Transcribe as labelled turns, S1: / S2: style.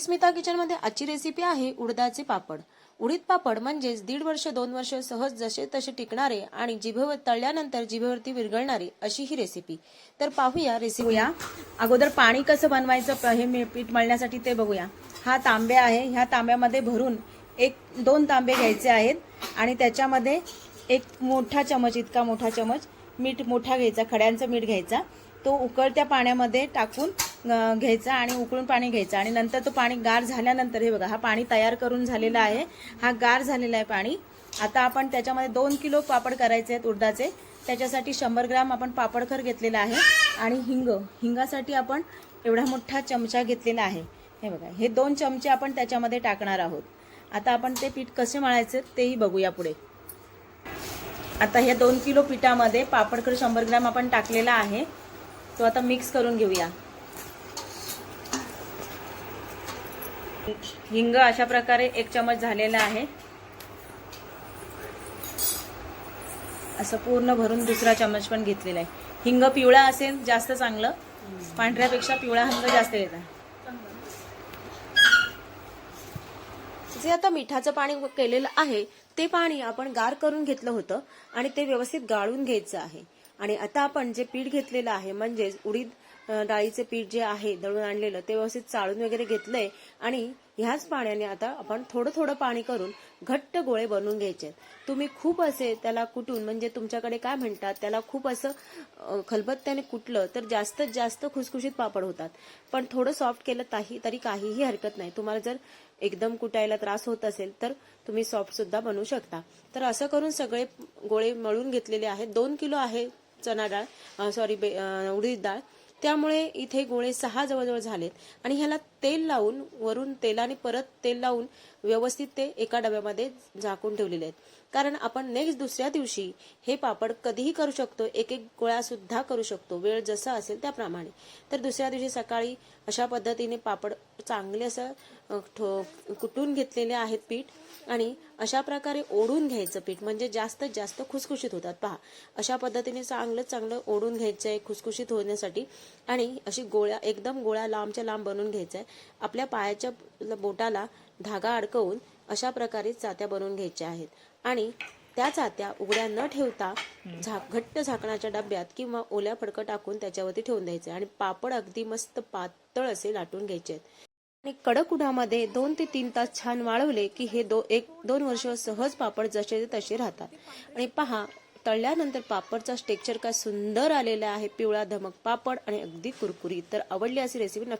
S1: स्मिता किचनमध्ये आजची रेसिपी आहे उडदाचे पापड. उडीद पापड म्हणजेच दीड वर्ष दोन वर्ष सहज जसे तसे टिकणारे आणि जिभेवर तळल्यानंतर जिभेवरती विरघळणारी अशी ही रेसिपी तर पाहूया रेसिपी
S2: या अगोदर पाणी कसं बनवायचं हे मी पीठ मळण्यासाठी ते बघूया. हा तांबे आहे. ह्या तांब्यामध्ये भरून एक दोन तांबे घ्यायचे आहेत आणि त्याच्यामध्ये एक मोठा चमच इतका मोठा चमच मीठ मोठा घ्यायचा खड्यांचं मीठ घ्यायचा. तो उकळत्या पाण्यामध्ये टाकून घ्यायचा आणि उकळून पाणी घ्यायचं. आणि नंतर तो पाणी गार झाल्यानंतर हे बघा हा पाणी तयार करून झालेला आहे. हा गार झालेला आहे पाणी. आता आपण त्याच्यामध्ये दोन किलो पापड करायचे आहेत उडदाचे. त्याच्यासाठी शंभर ग्राम आपण पापडखर घेतलेला आहे. आणि हिंग. हिंगासाठी आपण एवढा मोठा चमचा घेतलेला आहे. हे बघा हे दोन चमचे आपण त्याच्यामध्ये टाकणार आहोत. आता आपण ते पीठ कसे मळायचे तेही बघूया पुढे. आता ह्या दोन किलो पिठामध्ये पापडखर शंभर ग्रॅम आपण टाकलेला आहे. तो आता मिक्स करून घेऊया. हिंग अशा प्रकारे एक चमच झालेला आहे. असं पूर्ण भरून दुसरा चमच पण घेतलेला आहे. हिंग पिवळा असेल जास्त चांगलं. पांढऱ्यापेक्षा पिवळा हिंग जास्त येतात
S1: जे आता मिठाचं पाणी केलेलं आहे ते पाणी आपण गार करून घेतलं होतं आणि ते व्यवस्थित गाळून घ्यायचं आहे. आणि आता आपण जे पीठ घेतलेलं आहे म्हणजेच उडीद डाळीचे पीठ जे आहे दळून आणलेलं ते व्यवस्थित चाळून वगैरे घेतलंय आणि ह्याच पाण्याने आता आपण थोडं थोडं पाणी करून घट्ट गोळे बनवून घ्यायचे. आहेत. तुम्ही खूप असे त्याला कुटून म्हणजे तुमच्याकडे काय म्हणतात त्याला खूप असं खलबत्त्याने कुटलं तर जास्तीत जास्त खुसखुशीत पापड होतात. पण थोडं सॉफ्ट केलं ताही तरी काहीही हरकत नाही. तुम्हाला जर एकदम कुटायला त्रास होत असेल तर तुम्ही सॉफ्ट सुद्धा बनवू शकता. तर असं करून सगळे गोळे मळून घेतलेले आहेत. दोन किलो आहे चना डाळ सॉरी उडीद डाळ. त्यामुळे इथे गोळे सहा जवळजवळ झालेत. आणि ह्याला तेल लावून वरून तेलाने परत तेल लावून व्यवस्थित ते एका डब्यामध्ये झाकून ठेवलेले आहेत. कारण आपण नेक्स्ट दुसऱ्या दिवशी हे पापड कधीही करू शकतो एक एक गोळा सुद्धा करू शकतो वेळ जसा असेल त्याप्रमाणे. तर दुसऱ्या दिवशी सकाळी अशा पद्धतीने पापड चांगले असं ठो- कुटून घेतलेले आहेत पीठ. आणि अशा प्रकारे ओढून घ्यायचं पीठ. म्हणजे जास्तीत जास्त खुसखुशीत होतात. पहा अशा पद्धतीने चांगलं चांगलं ओढून घ्यायचं आहे खुसखुशीत होण्यासाठी. आणि अशी गोळ्या एकदम गोळ्या लांबच्या लांब बनवून घ्यायचं आहे आपल्या पायाच्या बोटाला धागा अडकवून अशा प्रकारे चात्या बनवून घ्यायच्या आहेत. आणि त्या चात्या उघड्या न ठेवता झाक घट्ट झाकणाच्या डब्यात किंवा ओल्या फडकं टाकून त्याच्यावरती ठेवून द्यायचे आणि पापड अगदी मस्त पातळ असे लाटून घ्यायचे आहेत. आणि कडक उन्हामध्ये दोन ते तीन तास छान वाळवले की हे दो एक दोन वर्ष सहज पापड जसे तसे राहतात. आणि पहा तळल्यानंतर पापडचा स्टेक्चर काय सुंदर आलेला आहे पिवळा धमक पापड आणि अगदी कुरकुरीत. तर आवडली अशी रेसिपी नक्की